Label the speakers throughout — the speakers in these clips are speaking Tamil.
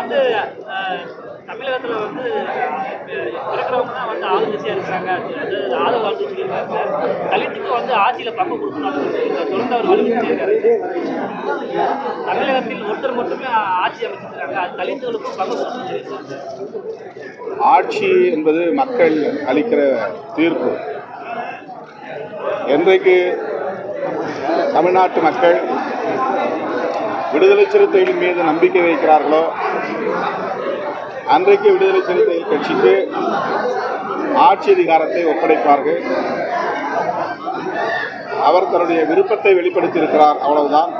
Speaker 1: வந்து தமிழகத்தில் வந்து இருக்கிறவங்க தான் வந்து ஆளுங்கட்சியாக இருக்கிறாங்க. அது ஆதரவு வந்து சொல்லியிருக்காங்க தலித்துக்கு வந்து ஆட்சியில் பங்கு கொடுக்கணும் அப்படின்னு தொடர்ந்து அவர் வலியுறுத்தி தமிழகத்தில் ஒருத்தர் மட்டுமே ஆட்சி அமைச்சிருக்காங்க. அது தலித்துகளுக்கும் பங்கு கொடுக்கணும்னு சொல்லியிருக்காங்க
Speaker 2: ஆட்சி என்பது மக்கள் அளிக்கிற தீர்ப்பு. என்றைக்கு தமிழ்நாட்டு மக்கள் விடுதலை சிறுத்தைகள் மீது நம்பிக்கை வைக்கிறார்களோ அன்றைக்கு விடுதலை சிறுத்தைகள் கட்சிக்கு ஆட்சி அதிகாரத்தை ஒப்படைப்பார்கள். அவர் தன்னுடைய விருப்பத்தை வெளிப்படுத்தியிருக்கிறார் அவ்வளவுதான்.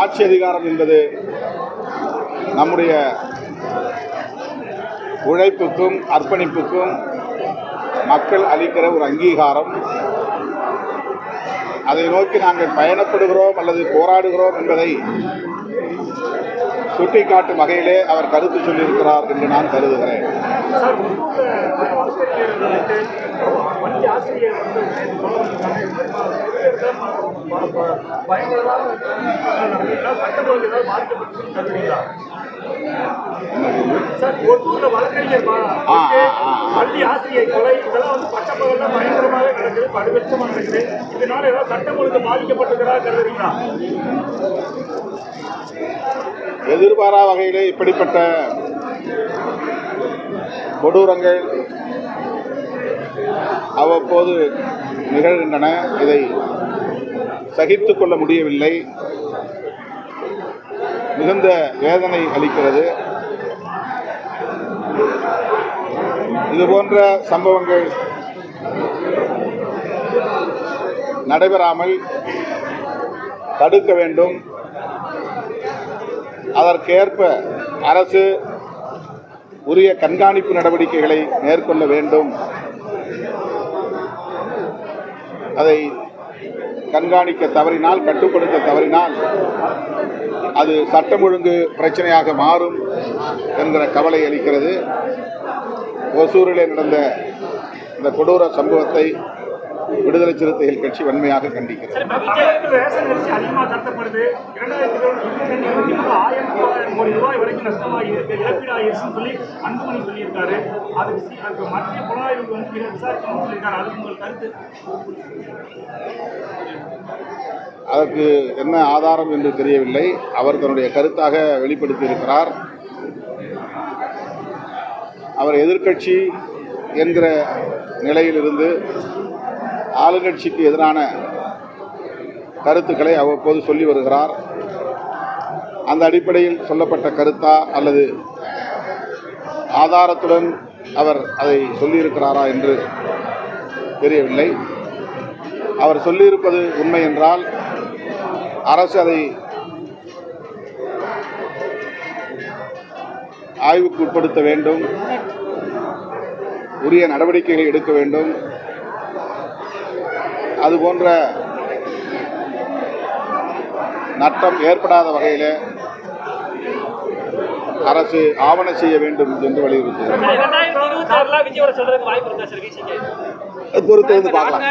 Speaker 2: ஆட்சி அதிகாரம் என்பது நம்முடைய உழைப்புக்கும் அர்ப்பணிப்புக்கும் மக்கள் அளிக்கிற ஒரு அங்கீகாரம். அதை நோக்கி நாங்கள் பயணப்படுகிறோம் அல்லது போராடுகிறோம் என்பதை சுட்டிக்காட்டும் வகையிலே அவர் கருத்து சொல்லியிருக்கிறார் என்று நான் கருதுகிறேன் ஆ, ஆ, ஆ.
Speaker 3: பள்ளி ஆசிரியை கொலை இதெல்லாம் வந்து பட்டப்பகல்ல பயங்கரமாக நடக்குது படுவெச்சமாக நடக்குது இதனால ஏதாவது சட்டம் ஒழுங்கு பாதிக்கப்பட்டிருக்கிறதா கருதுறீங்களா?
Speaker 2: எதிர்பாரா வகையிலே இப்படிப்பட்ட கொடூரங்கள் அவ்வப்போது நிகழ்கின்றன. இதை சகித்து கொள்ள முடியவில்லை. மிகுந்த வேதனை அளிக்கிறது. இது போன்ற சம்பவங்கள் நடைபெறாமல் தடுக்க வேண்டும். அதற்கேற்ப அரசு உரிய கண்காணிப்பு நடவடிக்கைகளை மேற்கொள்ள வேண்டும். அதை கண்காணிக்க தவறினால் கட்டுப்படுத்த தவறினால் அது சட்டம் ஒழுங்கு பிரச்சனையாக மாறும் என்கிற கவலை அளிக்கிறது. ஒசூரிலே நடந்த இந்த கொடூர சம்பவத்தை விடுதலை சிறுத்தைகள் கட்சி வன்மையாக கண்டிக்கிறது. அதற்கு என்ன ஆதாரம் என்று தெரியவில்லை. அவர் தன்னுடைய கருத்தாக வெளிப்படுத்தியிருக்கிறார். அவர் எதிர்க்கட்சி என்கிற நிலையிலிருந்து ஆளுங்கட்சிக்கு எதிரான கருத்துக்களை அவ்வப்போது சொல்லி வருகிறார். அந்த அடிப்படையில் சொல்லப்பட்ட கருத்தா அல்லது ஆதாரத்துடன் அவர் அதை சொல்லியிருக்கிறாரா என்று தெரியவில்லை. அவர் சொல்லியிருப்பது உண்மை என்றால் அரசு அதை ஆய்வுக்கு உட்படுத்த வேண்டும். உரிய நடவடிக்கைகளை எடுக்க வேண்டும். அதுபோன்ற நட்டம் ஏற்படாத வகையில் அரசு ஆவண செய்ய வேண்டும் என்று வலியுறுத்துகிறார்
Speaker 1: ரெண்டாயிரத்தி
Speaker 2: பொறுத்து வந்து பார்க்கலாம்.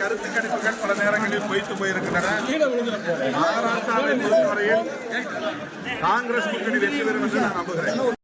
Speaker 4: கருத்து கணிப்புகள் பல நேரங்களில் பொய்த்து போயிருக்கின்றன மகாராஷ்டிராவை பொறுத்தவரையில் காங்கிரஸ் கூட்டணி வெற்றி பெறும் என்று நான் நம்புகிறேன்.